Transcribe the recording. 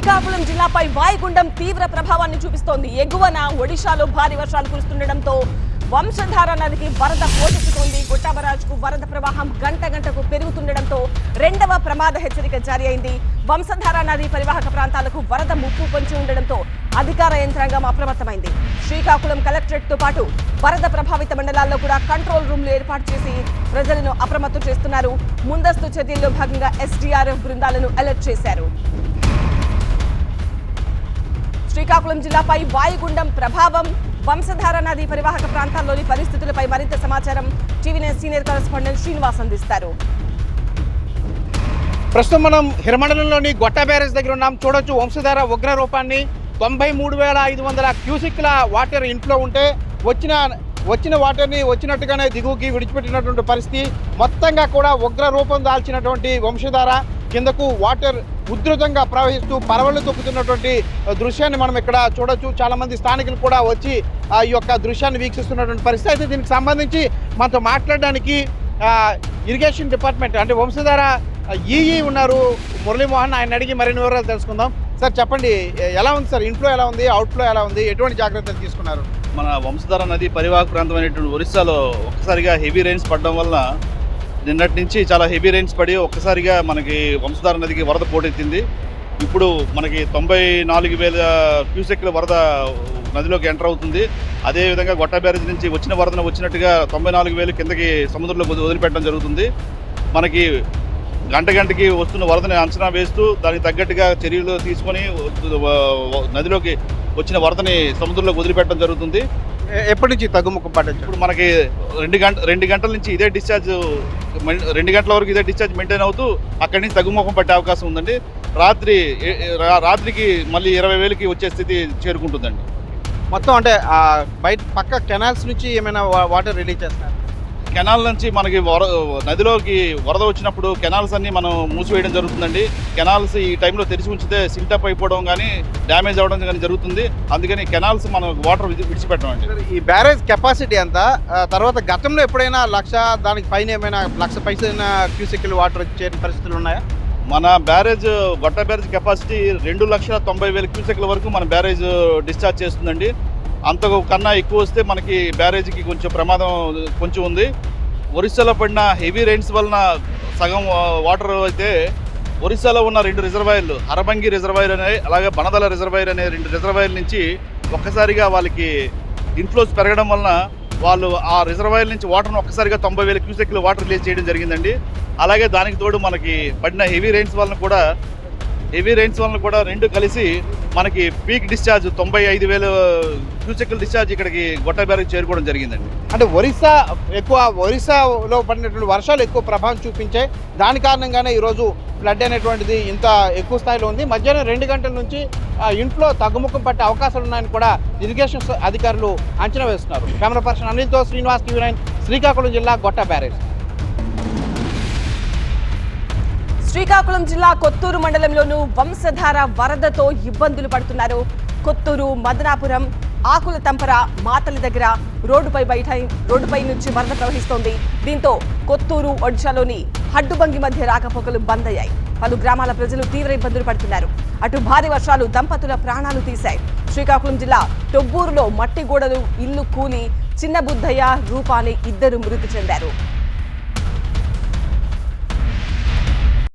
శ్రీకాకుళం జిల్లాపై వాయుగుండం తీవ్ర ప్రభావాన్ని చూపిస్తోంది. ఎగువన ఒడిశాలో భారీ వర్షాలు కురుస్తుండటంతో వంశధార నదికి వరద పోటెత్తుతోంది. గుట్టాబరాజుకు వరద ప్రవాహం గంట గంటకు పెరుగుతుండటంతో రెండవ ప్రమాద హెచ్చరిక జారీ అయింది. వంశధార నది పరివాహక ప్రాంతాలకు వరద ముప్పు పొంచి ఉండడంతో అధికార యంత్రాంగం అప్రమత్తమైంది. శ్రీకాకుళం కలెక్టరేట్తో పాటు వరద ప్రభావిత మండలాల్లో కూడా కంట్రోల్ రూమ్లు ఏర్పాటు చేసి ప్రజలను అప్రమత్తం చేస్తున్నారు. ముందస్తు చర్యల్లో భాగంగా ఎస్డీఆర్ఎఫ్ బృందాలను అలర్ట్ చేశారు. శ్రీకాకుళం జిల్లాపై వాయుగుండం ప్రభావం వంశధార నది పరివాహక ప్రాంతాల్లోని పరిస్థితులపై మరింత సమాచారం టీవీ సీనియర్ కరెస్పాండెంట్ శ్రీనివాస్ అందిస్తారు. ప్రస్తుతం మనం హిరమండలంలోని గొట్ట బ్యారేజ్ దగ్గర ఉన్నాం. చూడొచ్చు వంశధార ఉగ్ర రూపాన్ని తొంభై మూడు వేల ఐదు వందల క్యూసిక్ల వాటర్ ఇంట్లో ఉంటే వచ్చిన వచ్చిన వాటర్ని వచ్చినట్టుగానే దిగువకి విడిచిపెట్టినటువంటి పరిస్థితి. మొత్తంగా కూడా ఉగ్ర రూపం దాల్చినటువంటి వంశధార కిందకు వాటర్ ఉధృతంగా ప్రవహిస్తూ పరవళ్ళు తొక్కుతున్నటువంటి దృశ్యాన్ని మనం ఇక్కడ చూడొచ్చు. చాలామంది స్థానికులు కూడా వచ్చి ఆ ఈ యొక్క దృశ్యాన్ని వీక్షిస్తున్నటువంటి పరిస్థితి అయితే దీనికి సంబంధించి మనతో మాట్లాడడానికి ఇరిగేషన్ డిపార్ట్మెంట్ అంటే వంశధార ఈఈ ఉన్నారు. మురళీమోహన్ ఆయన అడిగి మరిన్ని వివరాలు తెలుసుకుందాం. సార్ చెప్పండి ఎలా ఉంది సార్? ఇంట్లో ఎలా ఉంది? అవుట్లో ఎలా ఉంది? ఎటువంటి జాగ్రత్తలు తీసుకున్నారు? మన వంశధార నది పరివాహక ప్రాంతమైనటువంటి ఒరిస్సాలో ఒక్కసారిగా హెవీ రైన్స్ పడడం వల్ల నిన్నటి నుంచి చాలా హెవీ రైన్స్ పడి ఒక్కసారిగా మనకి వంశధార నదికి వరద పోటెత్తింది. ఇప్పుడు మనకి తొంభై నాలుగు వేల క్యూసెక్ల వరద నదిలోకి ఎంటర్ అవుతుంది. అదేవిధంగా గొట్ట బ్యారేజ్ నుంచి వచ్చిన వరదన వచ్చినట్టుగా తొంభై నాలుగు వేలు కిందకి సముద్రంలో వదిలిపెట్టడం జరుగుతుంది. మనకి గంట గంటకి వస్తున్న వరదని అంచనా వేస్తూ దానికి తగ్గట్టుగా చర్యలు తీసుకొని నదిలోకి వచ్చిన వరదని సముద్రంలోకి వదిలిపెట్టడం జరుగుతుంది. ఎప్పటి నుంచి తగ్గుముఖం పట్టచ్చు ఇప్పుడు మనకి రెండు గంట రెండు గంటల నుంచి ఇదే డిశ్చార్జ్ రెండు గంటల వరకు ఇదే డిశ్చార్జ్ మెయింటైన్ అవుతూ అక్కడి నుంచి తగ్గుముఖం పట్టే అవకాశం ఉందండి. రాత్రి రాత్రికి మళ్ళీ ఇరవై వేలకి వచ్చే స్థితి చేరుకుంటుందండి. మొత్తం అంటే బయట పక్క కెనాల్స్ నుంచి ఏమైనా వాటర్ రిలీజ్ చేస్తున్నారు? కెనాల్ నుంచి మనకి వర నదిలోకి వరద వచ్చినప్పుడు కెనాల్స్ అన్ని మనం మూసివేయడం జరుగుతుందండి. కెనాల్స్ ఈ టైంలో తెరిచి ఉంచితే సిల్టప్ అయిపోవడం కానీ డ్యామేజ్ అవ్వడం కానీ జరుగుతుంది. అందుకని కెనాల్స్ మనం వాటర్ విడి- విడిచిపెట్టడం అండి సార్, ఈ బ్యారేజ్ కెపాసిటీ ఎంత? ఆ, తర్వాత గతంలో ఎప్పుడైనా లక్ష దానికి పైన ఏమైనా లక్ష పైసలు క్యూసెక్లు వాటర్ చేరిన పరిస్థితులు ఉన్నాయా? మన బ్యారేజ్ గొట్ట బ్యారేజ్ కెపాసిటీ రెండు లక్షల తొంభై వేల క్యూసెక్ల వరకు మన బ్యారేజ్ డిశ్చార్జ్ చేస్తుందండి. అంత కన్నా ఎక్కువ వస్తే మనకి బ్యారేజ్కి కొంచెం ప్రమాదం కొంచెం ఉంది. ఒరిస్సాలో పడిన హెవీ రైన్స్ వలన సగం వాటర్ అయితే ఒరిస్సాలో ఉన్న రెండు రిజర్వాయర్లు హరబంగి రిజర్వాయర్ అనే అలాగే బనదల రిజర్వాయర్ అనే రెండు రిజర్వాయర్ల నుంచి ఒక్కసారిగా వాళ్ళకి ఇన్ఫ్లోస్ పెరగడం వలన వాళ్ళు ఆ రిజర్వాయర్ నుంచి వాటర్ను ఒక్కసారిగా తొంభై వేల క్యూసెక్లు వాటర్ రిలీజ్ చేయడం జరిగిందండి. అలాగే దానికి తోడు మనకి పడిన హెవీ రైన్స్ వలన కూడా హెవీ రెయిన్స్ వలన కూడా రెండు కలిసి మనకి పీక్ డిశ్చార్జ్ తొంభై ఐదు వేల క్యూసెక్ల డిశ్చార్జ్ ఇక్కడికి గొట్ట బ్యారేజ్ చేరుకోవడం జరిగిందండి. అంటే ఒరిస్సా ఎక్కువ ఒరిస్సాలో పడినటువంటి వర్షాలు ఎక్కువ ప్రభావం చూపించాయి. దాని కారణంగానే ఈరోజు ఫ్లడ్ అనేటువంటిది ఇంత ఎక్కువ స్థాయిలో ఉంది. మధ్యాహ్నం రెండు గంటల నుంచి ఇంట్లో తగ్గుముఖం పట్టే అవకాశాలు ఉన్నాయని కూడా ఇరిగేషన్ అధికారులు అంచనా వేస్తున్నారు. కెమెరా పర్సన్ అనిల్తో శ్రీనివాస్ టీవీ నైన్ శ్రీకాకుళం జిల్లా గొట్ట బ్యారేజ్. శ్రీకాకుళం జిల్లా కొత్తూరు మండలంలోనూ వంశధార వరదతో ఇబ్బందులు పడుతున్నారు. కొత్తూరు మదనాపురం ఆకుల తంపర మాతల దగ్గర రోడ్డుపై బయట రోడ్డుపై నుంచి వరద ప్రవహిస్తోంది. దీంతో కొత్తూరు ఒడిశాలోని హడ్డుబంగి మధ్య రాకపోకలు బంద్ అయ్యాయి పలు గ్రామాల ప్రజలు తీవ్ర ఇబ్బందులు పడుతున్నారు. అటు భారీ వర్షాలు దంపతుల ప్రాణాలు తీశాయి. శ్రీకాకుళం జిల్లా టొబ్బూరులో మట్టి గోడలు ఇల్లు కూలి చిన్న బుద్ధయ్య రూపాని ఇద్దరు మృతి చెందారు.